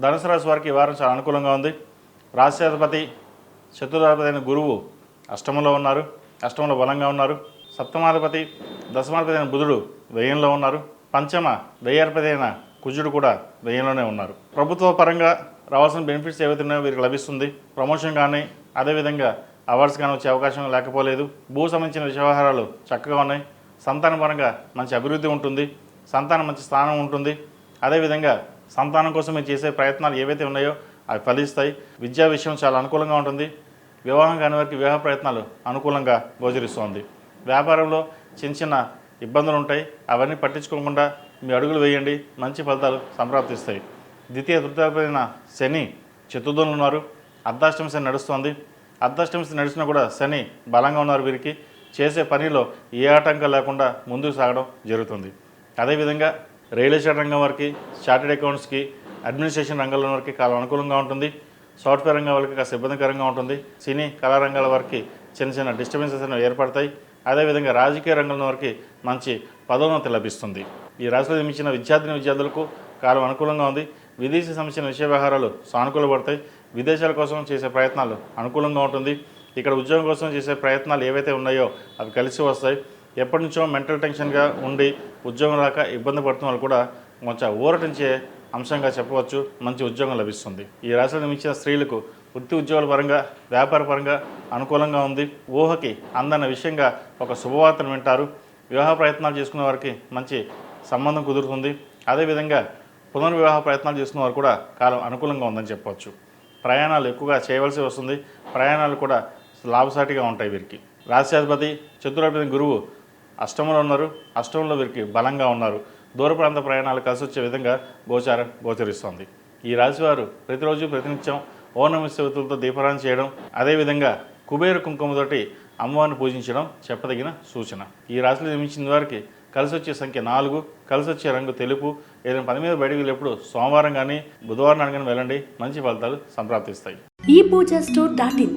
ధనుసు రాశి వారికి ఈ వారం చాలా అనుకూలంగా ఉంది. రాశ్యాధిపతి శత్రుధాధిపతి అయిన గురువు అష్టమంలో ఉన్నారు. అష్టమంలో బలంగా ఉన్నారు. సప్తమాధిపతి దశమాధిపతి అయిన బుధుడు వ్యయంలో ఉన్నారు. పంచమ వ్యయాధిపతి అయిన కుజుడు కూడా వ్యయంలోనే ఉన్నారు. ప్రభుత్వ పరంగా రావాల్సిన బెనిఫిట్స్ ఏవైతే ఉన్నాయో వీరికి లభిస్తుంది. ప్రమోషన్ కానీ అదేవిధంగా అవార్డ్స్ కానీ వచ్చే అవకాశం లేకపోలేదు. భూ సంబంధించిన వ్యవహారాలు చక్కగా ఉన్నాయి. సంతాన పరంగా మంచి అభివృద్ధి ఉంటుంది. సంతానం మంచి స్థానం ఉంటుంది. అదేవిధంగా సంతానం కోసం మీరు చేసే ప్రయత్నాలు ఏవైతే ఉన్నాయో అవి ఫలిస్తాయి. విద్యా విషయం చాలా అనుకూలంగా ఉంటుంది. వివాహం కాని వారికి వివాహ ప్రయత్నాలు అనుకూలంగా గోచరిస్తోంది. వ్యాపారంలో చిన్న చిన్న ఇబ్బందులు ఉంటాయి. అవన్నీ పట్టించుకోకుండా మీ అడుగులు వేయండి. మంచి ఫలితాలు సంప్రాప్తిస్తాయి. ద్వితీయ తృతీయమైన శని చతుర్థంలో ఉన్నారు. అర్ధాష్టమి శని నడుస్తోంది. అర్ధాష్టమి శని నడిచినా కూడా శని బలంగా ఉన్నారు వీరికి. చేసే పనిలో ఏ ఆటంకం లేకుండా ముందుకు సాగడం జరుగుతుంది. అదేవిధంగా రియల్ ఎస్టేట్ రంగం వారికి చార్టెడ్ అకౌంట్స్కి అడ్మినిస్ట్రేషన్ రంగంలో వారికి కాలం అనుకూలంగా ఉంటుంది. సాఫ్ట్వేర్ రంగం వాళ్ళకి కాస్త ఇబ్బందికరంగా ఉంటుంది. సినీ కళారంగాల వారికి చిన్న చిన్న డిస్టర్బెన్సెస్ అనేవి ఏర్పడతాయి. అదేవిధంగా రాజకీయ రంగంలో వారికి మంచి పదోన్నతి లభిస్తుంది. ఈ రాశిలో జన్మించిన విద్యార్థిని విద్యార్థులకు కాలం అనుకూలంగా ఉంది. విదేశీ సంబంధించిన విషయ వ్యవహారాలు సానుకూలపడతాయి. విదేశాల కోసం చేసే ప్రయత్నాలు అనుకూలంగా ఉంటుంది. ఇక్కడ ఉద్యోగం కోసం చేసే ప్రయత్నాలు ఏవైతే ఉన్నాయో అవి కలిసి వస్తాయి. ఎప్పటి నుంచో మెంటల్ టెన్షన్గా ఉండి ఉద్యోగం రాక ఇబ్బంది పడుతున్న వాళ్ళు కూడా కొంచెం ఊరటించే అంశంగా చెప్పవచ్చు. మంచి ఉద్యోగం లభిస్తుంది. ఈ రాశిలో నిర్మించిన స్త్రీలకు వృత్తి ఉద్యోగాల పరంగా వ్యాపార పరంగా అనుకూలంగా ఉంది. ఊహకి అందన్న విషయంగా ఒక శుభవార్తను వింటారు. వివాహ ప్రయత్నాలు చేసుకునే వారికి మంచి సంబంధం కుదురుతుంది. అదేవిధంగా పునర్వివాహ ప్రయత్నాలు చేసుకునే వారు కూడా కాలం అనుకూలంగా ఉందని చెప్పవచ్చు. ప్రయాణాలు ఎక్కువగా చేయవలసి వస్తుంది. ప్రయాణాలు కూడా లాభసాటిగా ఉంటాయి వీరికి. రాశ్యాధిపతి చతురాధిపతి గురువు అష్టమంలో ఉన్నారు. అష్టమంలో వీరికి బలంగా ఉన్నారు. దూర ప్రాంత ప్రయాణాలు కలిసి వచ్చే విధంగా గోచారం గోచరిస్తోంది. ఈ రాశివారు ప్రతిరోజు ప్రతినిత్యం ఓనమి శివతులతో దీపారాయణ చేయడం అదేవిధంగా కుబేర కుంకుమతోటి అమ్మవారిని పూజించడం చెప్పదగిన సూచన. ఈ రాశిలో నిర్మించిన వారికి కలిసి వచ్చే సంఖ్య నాలుగు కలిసి వచ్చే రంగు తెలుపు ఏదైనా పని మీద బయటికి వెళ్ళేప్పుడు సోమవారం కానీ బుధవారం నాడు కానీ వెళ్ళండి. మంచి ఫలితాలు సంప్రాప్తిస్తాయి. ఈ పూజా స్టోర్ డాట్ ఇన్.